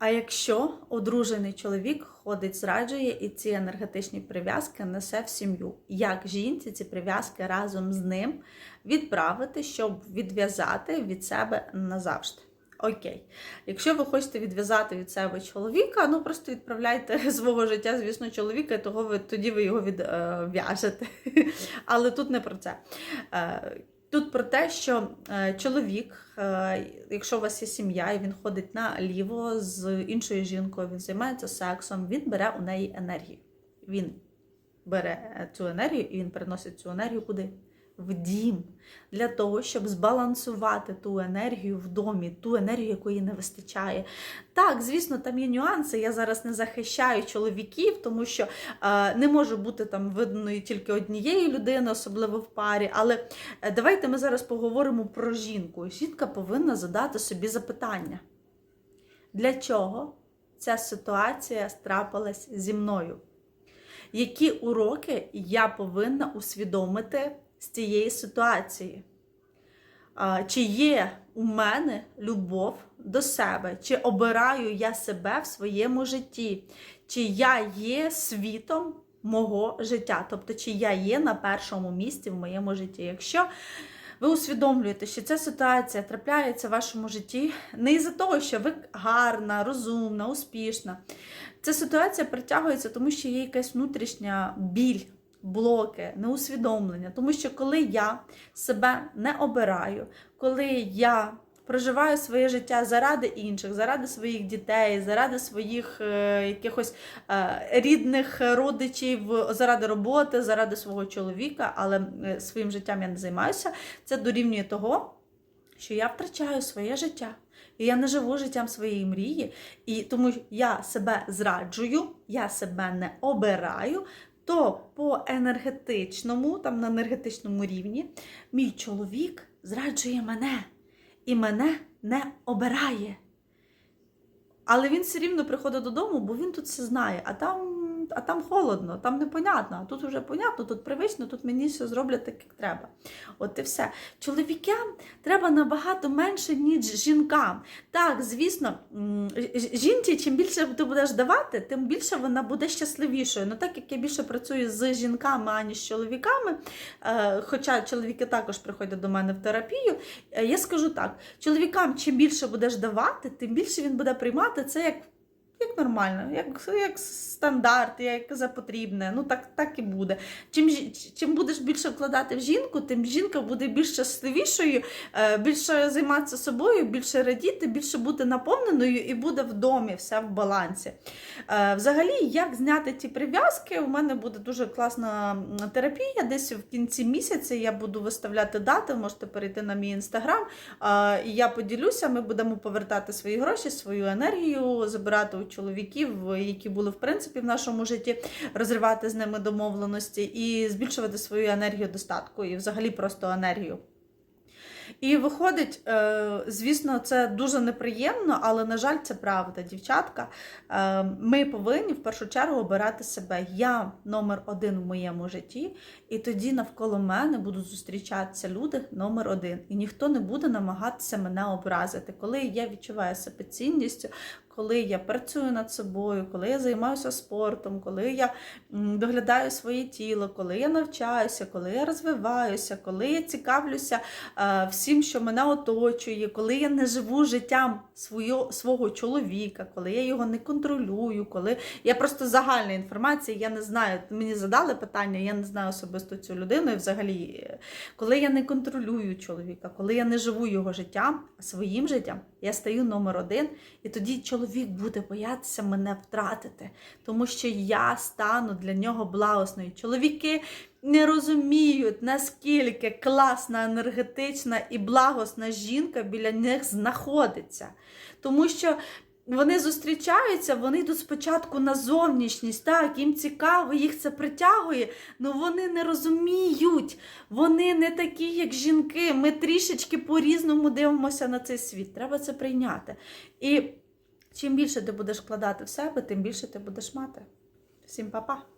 А якщо одружений чоловік ходить, зраджує і ці енергетичні прив'язки несе в сім'ю, як жінці ці прив'язки разом з ним відправити, щоб відв'язати від себе назавжди? Окей, якщо ви хочете відв'язати від себе чоловіка, ну просто відправляйте свого життя, звісно, чоловіка, і того ви тоді ви його відв'яжете. Але тут не про це. Е, Тут про те, що е, чоловік, е, якщо у вас є сім'я, і він ходить наліво з іншою жінкою, він займається сексом, він бере у неї енергію. Він бере цю енергію і він переносить цю енергію куди? В дім. Для того, щоб збалансувати ту енергію в домі, ту енергію, якої не вистачає. Так, звісно, там є нюанси. Я зараз не захищаю чоловіків, тому що е, не може бути там виданою тільки однієї людини, особливо в парі. Але е, давайте ми зараз поговоримо про жінку. Жінка повинна задати собі запитання. Для чого ця ситуація трапилась зі мною? Які уроки я повинна усвідомити з цієї ситуації? Чи є у мене любов до себе? Чи обираю я себе в своєму житті? Чи я є світом мого життя? Тобто, чи я є на першому місці в моєму житті? Якщо ви усвідомлюєте, що ця ситуація трапляється в вашому житті не із-за того, що ви гарна, розумна, успішна. Ця ситуація притягується, тому що є якась внутрішня біль, блоки, неусвідомлення. Тому що коли я себе не обираю, коли я проживаю своє життя заради інших, заради своїх дітей, заради своїх е, якихось е, рідних родичів, заради роботи, заради свого чоловіка, але е, своїм життям я не займаюся, це дорівнює того, що я втрачаю своє життя. І я не живу життям своєї мрії, і тому я себе зраджую, я себе не обираю. То по енергетичному, там на енергетичному рівні, мій чоловік зраджує мене і мене не обирає. Але він все рівно приходить додому, бо він тут все знає, а там, а там холодно, там непонятно, а тут вже понятно, тут привично, тут мені все зроблять так, як треба. От і все. Чоловікам треба набагато менше, ніж жінкам. Так, звісно, жінці, чим більше ти будеш давати, тим більше вона буде щасливішою. Ну так як я більше працюю з жінками, аніж з чоловіками, е, хоча чоловіки також приходять до мене в терапію, е, я скажу так: чоловікам, чим більше будеш давати, тим більше він буде приймати це як. Як нормально, як, як стандарт, як за потрібне. Ну так, так і буде. Чим, чим будеш більше вкладати в жінку, тим жінка буде більш щасливішою, е, більше займатися собою, більше радіти, більше бути наповненою і буде в домі все в балансі. Е, Взагалі, як зняти ті прив'язки? У мене буде дуже класна терапія. Десь в кінці місяця я буду виставляти дати. Можете перейти на мій інстаграм. Е, І я поділюся. Ми будемо повертати свої гроші, свою енергію, забирати чоловіків, які були в принципі в нашому житті, розривати з ними домовленості і збільшувати свою енергію достатку і взагалі просто енергію. І виходить, е, звісно, це дуже неприємно, але, на жаль, це правда, дівчатка. Е, Ми повинні в першу чергу обирати себе. Я номер один в моєму житті, і тоді навколо мене будуть зустрічатися люди номер один. І ніхто не буде намагатися мене образити. Коли я відчуваю себе цінністю, коли я працюю над собою, коли я займаюся спортом, коли я доглядаю своє тіло, коли я навчаюся, коли я розвиваюся, коли я цікавлюся е, всім, що мене оточує, коли я не живу життям свою, свого чоловіка, коли я його не контролюю, коли я просто загальна інформація, я не знаю, мені задали питання, я не знаю особисто цю людину, і взагалі, е, коли я не контролюю чоловіка, коли я не живу його життям, своїм життям, я стаю номер один, і тоді чоловік буде боятися мене втратити, тому що я стану для нього благосною. Чоловіки не розуміють, наскільки класна, енергетична і благосна жінка біля них знаходиться. Тому що вони зустрічаються, вони йдуть спочатку на зовнішність, так, їм цікаво, їх це притягує, але вони не розуміють, вони не такі, як жінки. Ми трішечки по-різному дивимося на цей світ. Треба це прийняти. І чим більше ти будеш вкладати в себе, тим більше ти будеш мати. Всім па-па!